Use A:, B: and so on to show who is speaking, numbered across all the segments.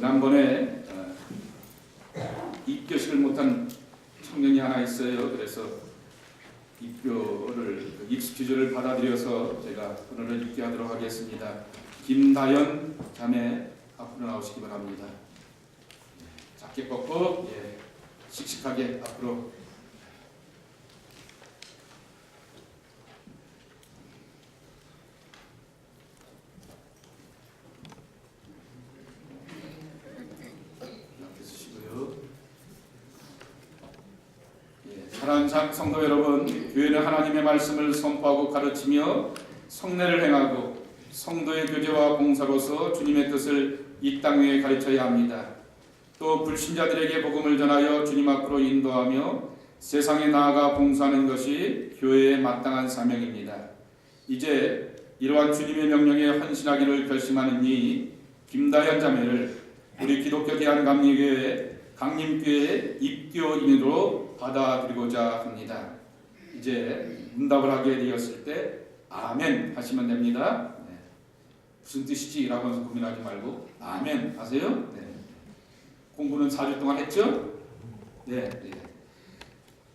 A: 지난번에 어, 입교식을 못한 청년이 하나 있어요. 그래서 입교를 그 입수 기조를 받아들여서 제가 오늘을 입게 하도록 하겠습니다. 김다연 자매 앞으로 나오시기 바랍니다. 예, 작게 꺾고 예, 씩씩하게 앞으로 이렇게 쓰시고요. 예, 사랑하는 자- 성도 여러분, 교회는 하나님의 말씀을 선포하고 가르치며 성례를 행하고 성도의 교제와 봉사로서 주님의 뜻을 이 땅 위에 가르쳐야 합니다. 또 불신자들에게 복음을 전하여 주님 앞으로 인도하며 세상에 나아가 봉사하는 것이 교회의 마땅한 사명입니다. 이제 이러한 주님의 명령에 헌신하기를 결심하는 이 김다현 자매를 우리 기독교 대한감리교회 강림교회 입교인으로 받아들이고자 합니다. 이제 문답을 하게 되었을 때 아멘 하시면 됩니다. 네. 무슨 뜻이지? 라고 하면서 고민하지 말고 아멘 하세요. 네. 공부는 4주 동안 했죠? 네. 네.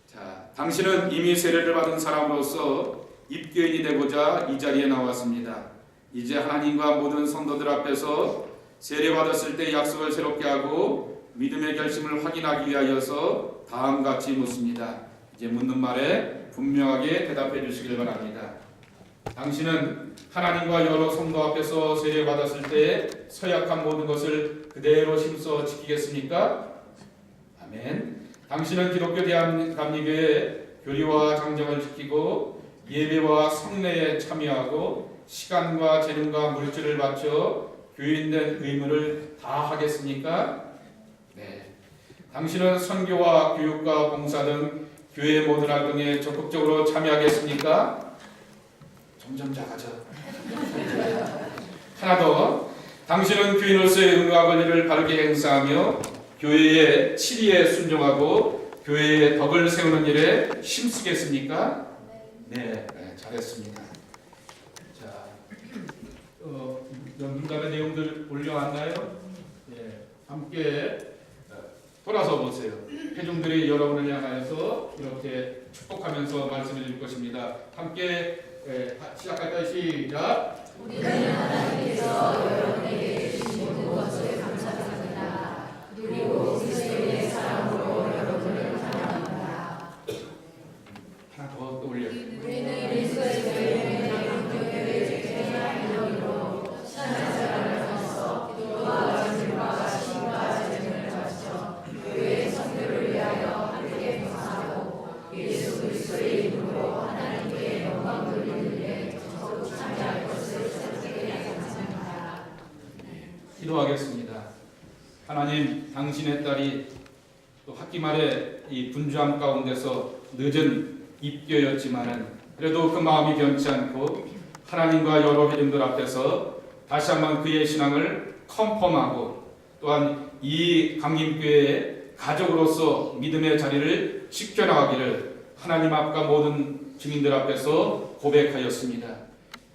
A: 자, 당신은 이미 세례를 받은 사람으로서 입교인이 되고자 이 자리에 나왔습니다. 이제 하나님과 모든 성도들 앞에서 세례 받았을 때 약속을 새롭게 하고 믿음의 결심을 확인하기 위하여서 다음 같이 묻습니다. 이제 묻는 말에 분명하게 대답해 주시길 바랍니다. 당신은 하나님과 여러 성도 앞에서 세례 받았을 때 서약한 모든 것을 그대로 심써 지키겠습니까? 아멘. 당신은 기독교 대한감리교회 교리와 장정을 지키고 예배와 성례에 참여하고 시간과 재능과 물질을 바쳐 교인된 의무를 다 하겠습니까? 네. 당신은 선교와 교육과 봉사 등 교회 모든 활동에 적극적으로 참여하겠습니까? 점점 작아져. 하나 더. 당신은 교인으로서의 의무와 권리를 바르게 행사하며 교회의 치리에 순종하고 교회의 덕을 세우는 일에 힘쓰겠습니까? 네, 네, 잘했습니다. 자, 어, 문답의 내용들 올려왔나요? 네, 함께 어, 돌아서 보세요. 회중들이 여러분을 향하여서 이렇게 축복하면서 말씀해 줄 것입니다. 함께 예, 시작할까요? 시작.
B: 우리는 하나님께서 여러분
A: 기도하겠습니다. 하나님, 당신의 딸이 또 학기 말에 이 분주함 가운데서 늦은 입교였지만은 그래도 그 마음이 변치 않고 하나님과 여러 회중들 앞에서 다시 한번 그의 신앙을 컨펌하고 또한 이 강림교회의 가족으로서 믿음의 자리를 지켜나가기를 하나님 앞과 모든 증인들 앞에서 고백하였습니다.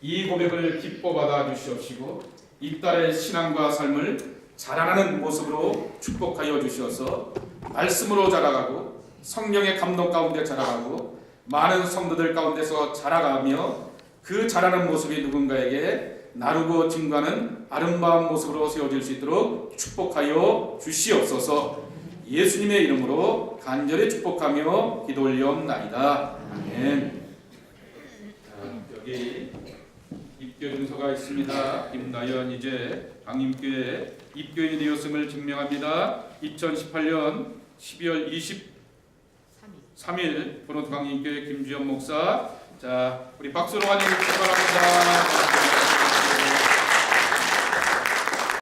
A: 이 고백을 기뻐 받아 주시옵시고 이 딸의 신앙과 삶을 자라나는 모습으로 축복하여 주셔서 말씀으로 자라가고 성령의 감동 가운데 자라가고 많은 성도들 가운데서 자라가며 그 자라는 모습이 누군가에게 나누고 증가하는 아름다운 모습으로 세워질 수 있도록 축복하여 주시옵소서 예수님의 이름으로 간절히 축복하며 기도 올려옵나이다. 아멘. 자, 여기 입교 증서가 있습니다. 김나연 이제 강림교회 입교인이 되었음을 증명합니다. 2018년 12월 23일 번호 강림교회 김주현 목사. 자, 우리 박수로 환영해 주시기 바랍니다.